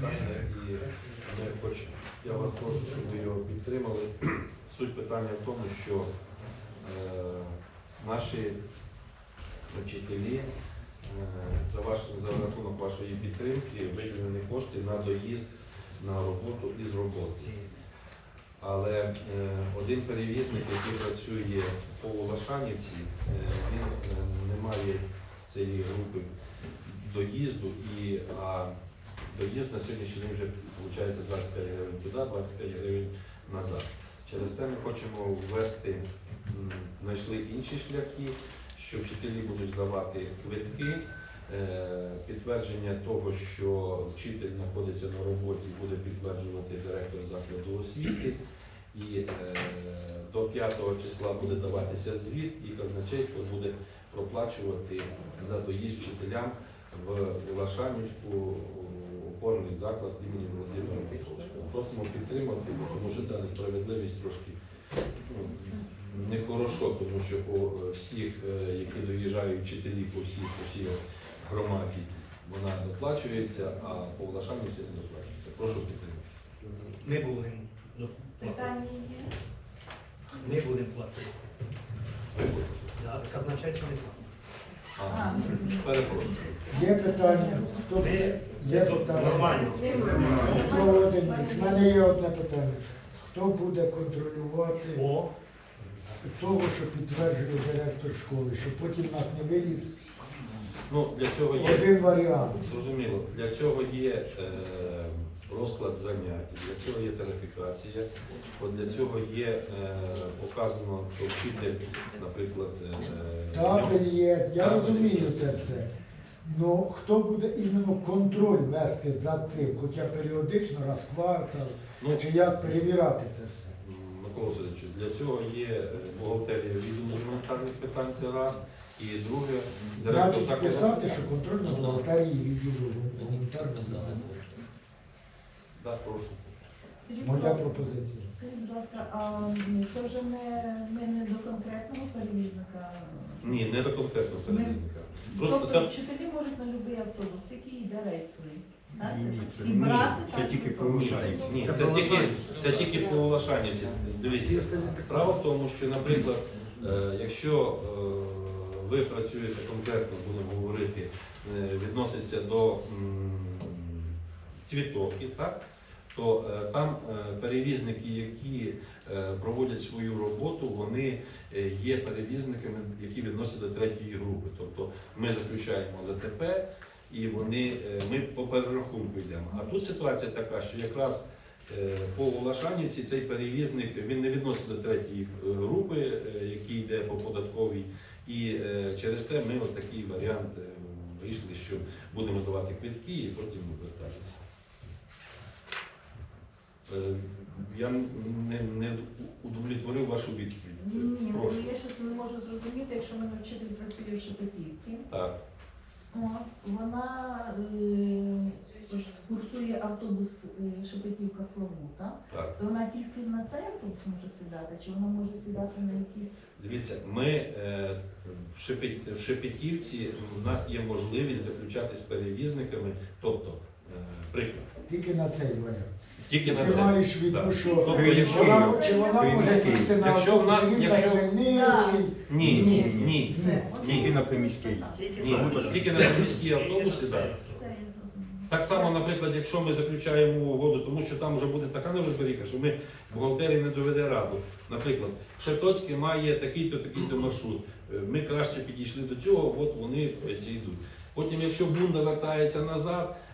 питання, і ми хоч я вас прошу, щоб ви його підтримали. Суть питання в тому, що е, наші вчителі е, за, ваш, за рахунок вашої підтримки виділені кошти на доїзд на роботу і з роботи. Але е, один перевізник, який працює по Лашанівці, е, він е, не має цієї групи доїзду, і, а доїзд на сьогоднішній день вже виходить 25 гривень туди, 25 гривень назад. Через те ми хочемо ввести, знайшли інші шляхи, що вчителі будуть здавати квитки, е, підтвердження того, що вчитель знаходиться на роботі, буде підтверджувати директор закладу освіти. І е, до 5 числа буде даватися звіт, і казначейство буде проплачувати за доїзд вчителям в Лашанівську опорний заклад імені Володимира Петровського. Просимо підтримати, тому що ця несправедливість трошки ну, нехорошо, тому що по всіх, е, які доїжджають вчителі по всій, по всій громаді, вона доплачується, а по Лашанівці не доплачується. Прошу підтримати. Не будемо ну, платити. Питання є? Не будемо платити. Да, казначейство не платить. Перепрошую. Є питання? Хто буде? Є питання? Нормально. Володимирович, в мене є одне питання. Хто буде контролювати О, того, що підтверджує директор школи, щоб потім нас не виліз Ну, для цього є один варіант? Зрозуміло, для цього є е, розклад занять, для цього є тарифікація, от для цього є е, показано, що вчитель, наприклад, е, Табель є, я Табель, розумію все. це все. Ну хто буде іменно контроль вести за цим, хоча періодично, раз в квартал, Ну, чи як перевіряти це все? м, Микола Васильович, для цього є е, бухгалтерія відділу гуманітарних питань, це раз. І друге, директор Значить, закладу- писати, що контроль на бухгалтерії відділу гуманітарного закладу. Да, прошу. Моя пропозиція. Скажіть, будь ласка, а це вже не, ми не до конкретного перевізника? Ні, не до конкретного перевізника. Просто Тобто там вчителі можуть на будь-який автобус, який йде рейсовий. так? Ні, це І ні, брати це так, тільки і по брати. Лошанівці. Ні, Це тільки, це тільки по Лошанівці. Дивіться, справа в тому, що, наприклад, е, якщо е, ви працюєте конкретно, будемо говорити, е, відноситься до м, цвітовки, так? То е, там е, перевізники, які е, проводять свою роботу, вони є перевізниками, які відносять до третьої групи. Тобто ми заключаємо ЗТП і вони, ми по перерахунку йдемо. А тут ситуація така, що якраз по Волошанівці цей перевізник він не відносить до третьої групи, який йде по податковій. І через те ми от такий варіант вийшли, що будемо здавати квитки і потім вертатися. Е, Я не, не удовлетворив вашу відповідь. Ні, ні, ну, Прошу. я щось не можу зрозуміти, якщо мене вчитель працює в Шепетівці, Так. от, вона е, курсує автобус е, Шепетівка Славута, Так. то вона тільки на цей автобус може сідати, чи вона може сідати на якісь Дивіться, ми е, в, Шепет, в Шепетівці у нас є можливість заключати з перевізниками, тобто, приклад, Тільки на цей варіант. тільки на Ти це. маєш в виду, Так. що Тобто, якщо вона, чи вона Якщо може сісти на в нас- на якщо- Хмельницький, Ні, Ні. ні, ні. Це, на приміський. Ні, тільки на міський автобус сідає. Все, я зрозуміла. Так само, наприклад, якщо ми заключаємо угоду, тому що там вже буде така неразберіха, що ми бухгалтерії не доведе раду. Наприклад, Шептоцький має такий-то, такий-то маршрут. Е, Ми краще підійшли до цього, от вони ці йдуть. Потім, якщо бунда вертається назад, е,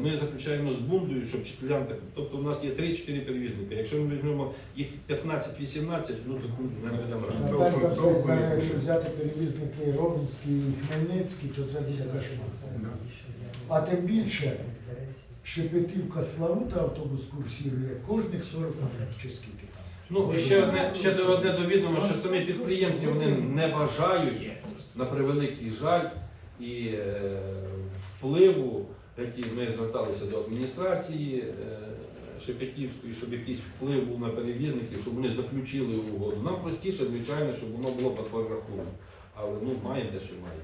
ми заключаємо з бундою, щоб вчителям так. Тобто у нас є 3-4 перевізника. Якщо ми візьмемо їх 15-18, ну то ми не ведемо раду. та перш за все, зараз, якщо взяти перевізники Ровенський і Хмельницький, то це буде кошмар. А тим більше, Шепетівка Славута автобус курсує кожних 40 хвилин чи скільки. Ну і ще одне ще до- одне довідомо, що самі підприємці вони не бажають на превеликий жаль і е, впливу. Які ми зверталися до адміністрації е, Шепетівської, щоб якийсь вплив був на перевізників, щоб вони заключили угоду. Нам простіше, звичайно, щоб воно було по рахунок. Але ну маємо те, що маємо.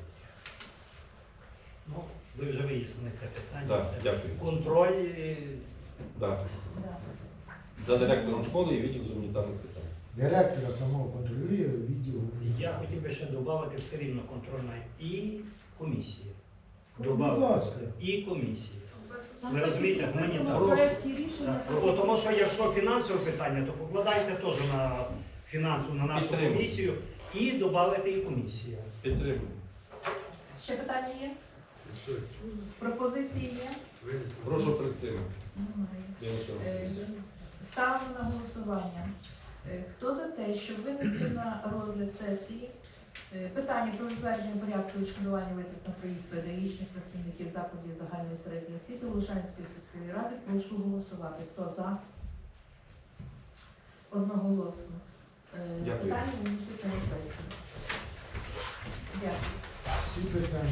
Ну, Ви вже вияснили це питання. Да, Це дякую. Контроль. е, Да. Да. За директором школи і відділ з гуманітарних питань. Директора самого контролює відділ. Я хотів би ще додати все рівно контрольна і комісія. Добавити. І комісія. Там Ви розумієте, гуманітарно. Тому що якщо фінансове питання, то покладайте теж на фінансову, на нашу Підтримую. комісію і додати і комісія. Підтримую. Ще питання є? Пропозиції є? Прошу підтримати. Немає. Я не Е, знаю. Ставлю на голосування. Е, Хто за те, щоб винести на розгляд сесії питання про затвердження порядку відшкодування витрат на проїзд педагогічних працівників закладів загальної середньої освіти Лужанської сільської ради, прошу голосувати. Хто за? Одноголосно. Е, Дякую. Питання виноситься на сесію. Дякую.